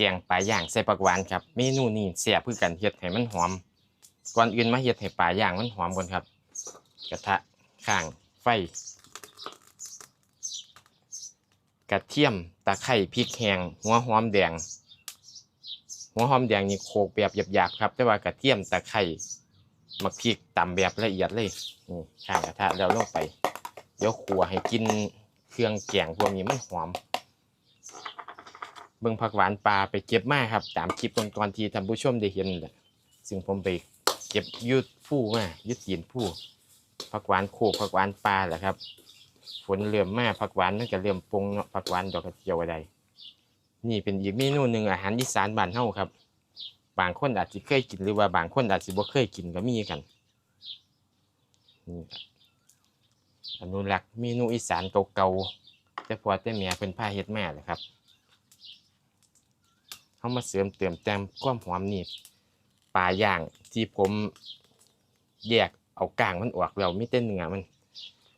แกงปลาย่างใส่ผักหวานครับเมนูนี้แซ่บคือกันเฮ็ดให้มันหอม ก่อนอื่นมาเฮ็ดให้ปลาย่างมันหอมก่อนครับ กระทะข้างไฟ กระเทียมตะไคร้พริกแห้งหัวหอมแดง หัวหอมแดงนี่โขกแบบหยาบๆครับ แต่ว่ากระเทียมตะไคร้มักพริกตำแบบละเอียดเลยนี่ข้างกระทะแล้วลงไปเดี๋ยวขัวให้กินเครื่องแกงพวกนี้มันหอม เบิ่งผักหวานปลาไปเก็บมาครับ ตามคลิปก่อนๆที่ท่านผู้ชมได้เห็นแหละซึ่งผมไปเก็บยุดผู้มายุดตีนผู้ผักหวานโคกผักหวานปลาแหละครับฝนเริ่มมาผักหวานมันก็เริ่มปงเนาะผักหวานดอกกระเจียวอะไรนี่เป็นอีกเมนูหนึ่งอาหารอีสานบ้านเฮาครับ บางคนอาจจะเคยกินหรือว่าบางคนอาจจะบ่เคยกินก็มีกันนี่อนุรักษ์เมนูอีสานเก่าๆแต่พอแต่แม่เพิ่นพาเฮ็ดแมาแหละครับ เขามาเสริมเติมแต่งความหอมนี่ปลาย่างที่ผมแยกเอากลางมันออกแล้วมีแต่เนื้อมัน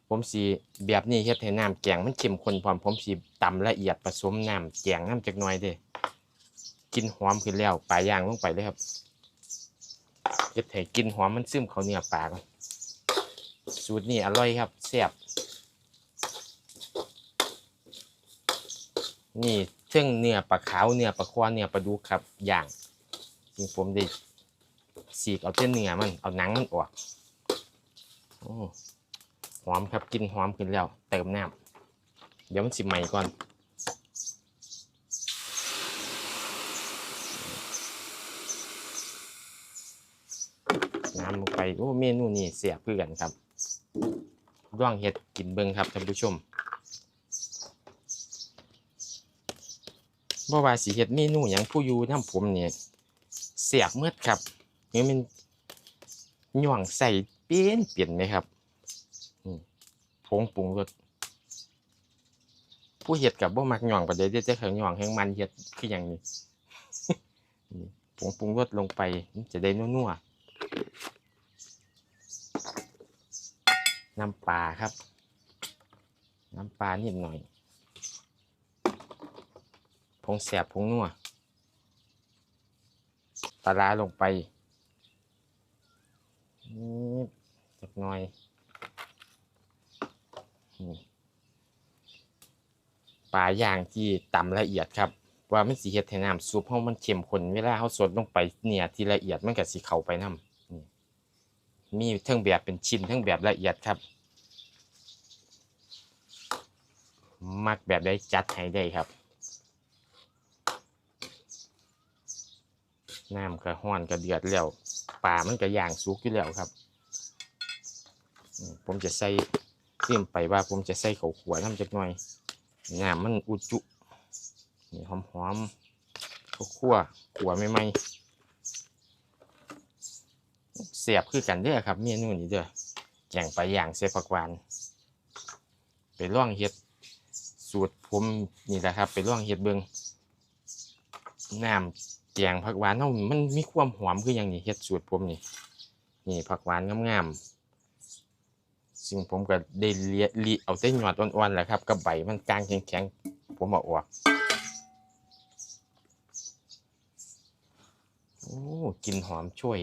ผมสีแบบนี้เฮ็ดให้น้ำแกงมันเข้มข้นพร้อมผมสีตำละเอียดผสมน้ำแกงน้ำจักหน่อยเด้กินหอมขึ้นแล้วปลาย่างลงไปเลยครับเฮ็ดให้กินหอมมันซึมเข้าเนื้อปลากสูตรนี้อร่อยครับแซ่บนี่ เท่งเนื้อปลาขาวเนื้อปลาควาเนื้อปลาดุกครับอย่างจริงผมได้สีกเอาแต่เนื้อมันเอาหนังมันออกอหอมครับกินหอมขึ้นแล้ว เติมน้ำเดี๋ยวมันสิใหม่ก่อนน้ำลงไปโอ้เมนูนี่เสียเพื่อนครับร่องเห็ดกินเบิงครับท่านผู้ชม บ่ว่าสีเห็ดเมนูอย่างผู้อยู่น้ำผมเนี่ยเสียบเมื่อครับนี่มันหย่องใส่เปลี่ยนเปลี่ยนไหมครับผงปรุงรสผู้เห็ดกับบ่มักหย่องประเดี๋ยวจะเขาหย่องแห้งมันเห็ดคืออย่างนี้ผงปรุงรสลงไปจะได้นัวๆน้ำปลาครับ น้ำปลานิดหน่อย งแสบผงนัวปลาร้าลงไปนิดจักหน่อยนี่ปลาย่างที่ตำละเอียดครับ ว่ามันสีเฮ็ดให้น้ำซุปเฮามันเข้มข้นเวลาเฮาสดลงไปเนี่ยที่ละเอียดมันก็สิเข้าไปน้ำนี่มีทั้งแบบเป็นชิ้นทั้งแบบละเอียดครับ มักแบบได้จัดให้ได้ครับ น้ำก็ห้อนก็เดือดแล้วปลามันก็ย่างสุกอยู่แล้วครับ ผมจะใส่เตรียมไปว่าผมจะใส่ข้าวขัวน้ำจักหน่อยน้ำมันอุจุนี่หอมหอมๆข้าวคั่วขัวใหม่ๆเสียบคือกันเด้อครับเมนูนี้เด้อแกงไปลาย่างเสผักหวานไปล่องเฮ็ดสูตรผมนี่แหละครับ ไปล่องเฮ็ดเบิงน้ำ แกงผักหวานเนาะมันมีความหอมคืออย่างนี้เฮ็ดสูตรผมนี่นี่ผักหวานงามๆซึ่งผมก็ได้เลียลีเอาแต่หยอดอ่อนๆแหละครับกับใบมันกลางแข็งๆผมเอาออกโอ้กินหอมช่วย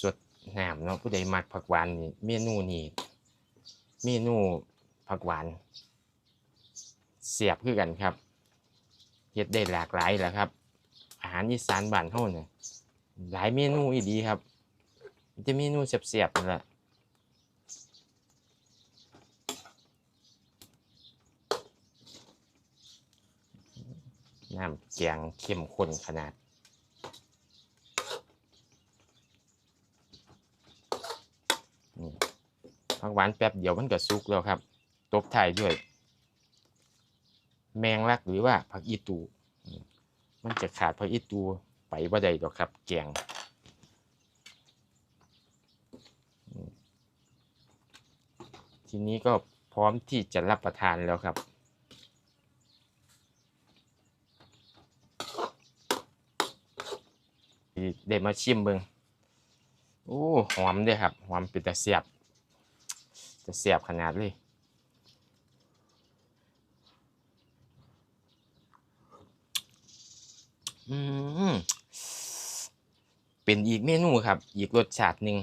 สดน้ำเนาะผู้ใดมักผักหวานนี่เมนูนี่เมนูผักหวานเสียบคือกันครับเฮ็ดได้หลากหลายแหละครับ อาหารอีสานบ้านเฮาเนี่ยหลายเมนูอีดีครับจะเมนูเสียบๆนั่นแหละน้ำแกงเข้มข้นขนาดนี่ผักหวานแป๊บเดียวมันก็สุกแล้วครับ ตบท้ายด้วย แมงลักหรือว่าผักอีตูอืม มันจะขาดผักอีตูไปบ่ได้ดอกครับ แกงทีนี้ก็พร้อมที่จะรับประทานแล้วครับ ได้มาชิมเบิงโอ้หอมด้วยครับ หอมเป็นตะเสียบจะเสียบขนาดเลย อืมเป็นอีกเมนูครับ อีกรสชาติหนึ่ง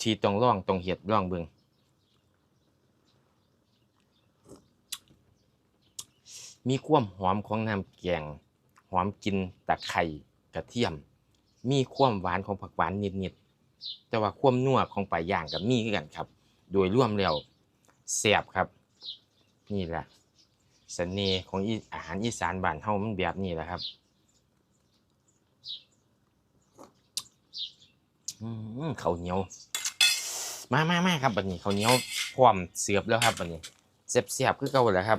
ที่ต้องลองต้องเฮ็ดลองเบิงมีความหอมของน้ำแกง หอมกินตะไคร่กระเทียม มีความหวานของผักหวานนิดๆแต่ว่าความนัวของปลาย่างกับมีกันครับ โดยร่วมแล้วแซ่บครับ นี่แหละเสน่ห์ของออาหารอีสานบ้านเฮามันแบบนี้แหละครับ อืข้าวเหนียว มามามาครับบัดนี้ข้าวเหนียวพร้อมเสียบแล้วครับบัดนี้เสียบๆคือเก่าแล้วครับ